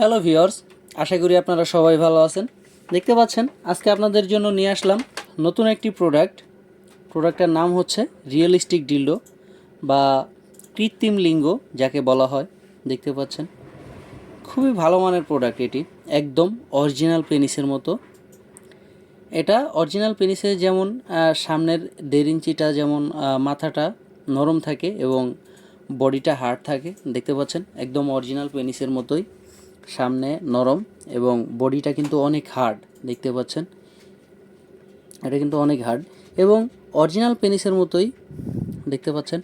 Hello viewers আশা করি আপনারা সবাই ভালো আছেন। দেখতে পাচ্ছেন, আজকে আপনাদের জন্য নিয়ে আসলাম নতুন একটি প্রোডাক্ট প্রোডাক্টটার নাম হচ্ছে রিয়েলিস্টিক ডিল্ডো বা কৃত্রিম লিঙ্গ যাকে বলা হয়। দেখতে পাচ্ছেন, খুবই ভালো মানের প্রোডাক্ট এটি, একদম অরিজিনাল পেনিসের মতো। এটা অরিজিনাল পেনিসে যেমন সামনের দেড় ইঞ্চিটা যেমন মাথাটা নরম থাকে এবং বডিটা হার্ড থাকে। দেখতে পাচ্ছেন, একদম অরিজিনাল পেনিসের মতোই। সামনে নরম এবং বডিটা কিন্তু অনেক হার্ড দেখতে পাচ্ছেন? এটা কিন্তু অনেক হার্ড এবং অরিজিনাল পেনিসের মতোই, দেখতে পাচ্ছেন?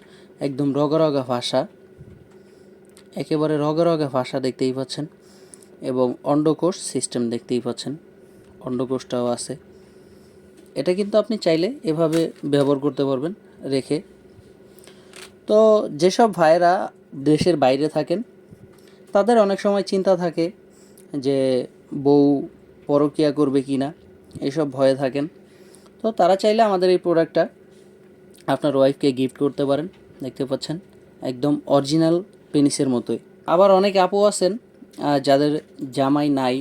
একদম রগা রগা ভাষা একেবারে রগা রগা ভাষা দেখতেই পাচ্ছেন এবং অন্ডকোষ সিস্টেম দেখতেই পাচ্ছেন, অন্ডকোষটাও আছে। এটা কিন্তু আপনি চাইলে এভাবে ব্যবহার করতে পারবেন রেখে। তো যেসব ভাইয়েরা দেশের বাইরে থাকেন তাদের অনেক সময় চিন্তা থাকে যে বউ পরকিয়া করবে কি না, এসব ভয়ে থাকেন। তো তারা চাইলে আমাদের এই প্রোডাক্টটা আপনার ওয়াইফকে গিফট করতে পারেন, দেখতে পাচ্ছেন, একদম অরিজিনাল পেনিসের মতোই। আবার অনেক আপু আছেন যাদের জামাই নাই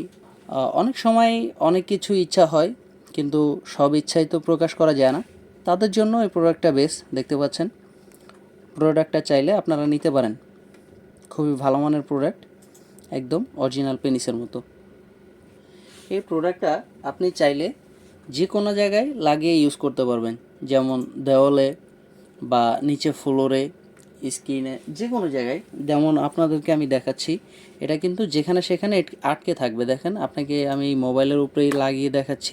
অনেক সময় অনেক কিছু ইচ্ছা হয়, কিন্তু সব ইচ্ছাই তো প্রকাশ করা যায় না। তাদের জন্য এই প্রোডাক্টটা বেশ দেখতে পাচ্ছেন। প্রোডাক্টটা চাইলে আপনারা নিতে পারেন। খুবই ভালো মানের প্রোডাক্ট একদম অরিজিনাল পেনিসের মতো। এই প্রোডাক্টটা আপনি চাইলে যে কোনো জায়গায় লাগিয়ে ইউজ করতে পারবেন। যেমন দেওয়ালে বা নিচে ফ্লোরে স্ক্রিনে যে কোনো জায়গায়। যেমন আপনাদেরকে আমি দেখাচ্ছি, এটা কিন্তু যেখানে সেখানে আটকে থাকবে। দেখেন, আপনাকে আমি মোবাইলের উপরেই লাগিয়ে দেখাচ্ছি।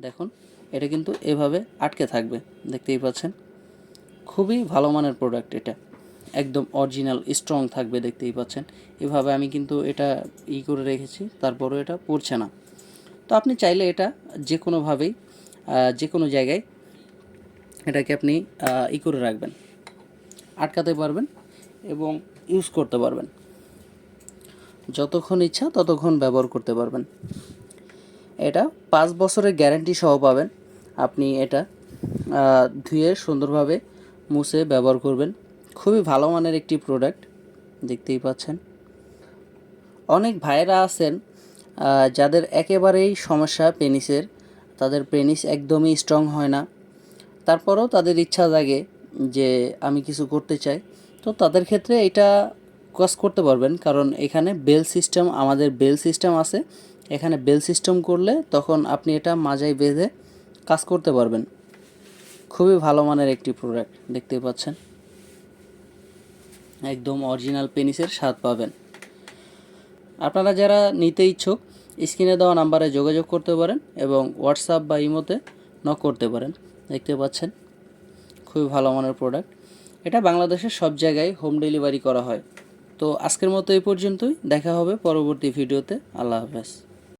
দেখুন, এটা কিন্তু এভাবে আটকে থাকবে। দেখতেই পাচ্ছেন? খুবই ভালো মানের প্রোডাক্ট এটা। একদম অরিজিনাল স্ট্রং থাকবে দেখতেই পাচ্ছেন। এভাবে আমি কিন্তু এটা ই করে রেখেছি, তারপরও এটা পড়ছে না। তো আপনি চাইলে এটা যে কোনোভাবেই যে কোনো জায়গায় এটাকে আপনি ই করে রাখবেন, আটকাতে পারবেন এবং ইউজ করতে পারবেন। যতক্ষণ ইচ্ছা ততক্ষণ ব্যবহার করতে পারবেন। এটা পাঁচ বছরের গ্যারান্টি সহ পাবেন। আপনি এটা ধুয়ে সুন্দরভাবে মুছে ব্যবহার করবেন। খুবই ভালো মানের একটি প্রোডাক্ট দেখতেই পাচ্ছেন। অনেক ভাইয়েরা আছেন যাদের একেবারেই সমস্যা পেনিসের, তাদের পেনিস একদমই স্ট্রং হয় না। তারপরেও তাদের ইচ্ছা জাগে যে আমি কিছু করতে চাই। তো তাদের ক্ষেত্রে এটা কাজ করতে পারবেন, কারণ এখানে বেল সিস্টেম আমাদের বেল সিস্টেম আছে। এখানে বেল সিস্টেম করলে তখন আপনি এটা মাজায় বেঁধে কাজ করতে পারবেন। খুবই ভালো মানের একটি প্রোডাক্ট দেখতে পাচ্ছেন। একদম অরিজিনাল পেনিসের স্বাদ পাবেন। আপনারা যারা নিতে ইচ্ছুক, স্ক্রিনে দেওয়া নাম্বারে যোগাযোগ করতে পারেন এবং হোয়াটসঅ্যাপ বা ইমোতে নক করতে পারেন। দেখতে পাচ্ছেন? খুবই ভালো মানের প্রোডাক্ট এটা বাংলাদেশের সব জায়গায় হোম ডেলিভারি করা হয়। তো আজকের মতো এই পর্যন্তই। দেখা হবে পরবর্তী ভিডিওতে। আল্লাহ হাফেজ।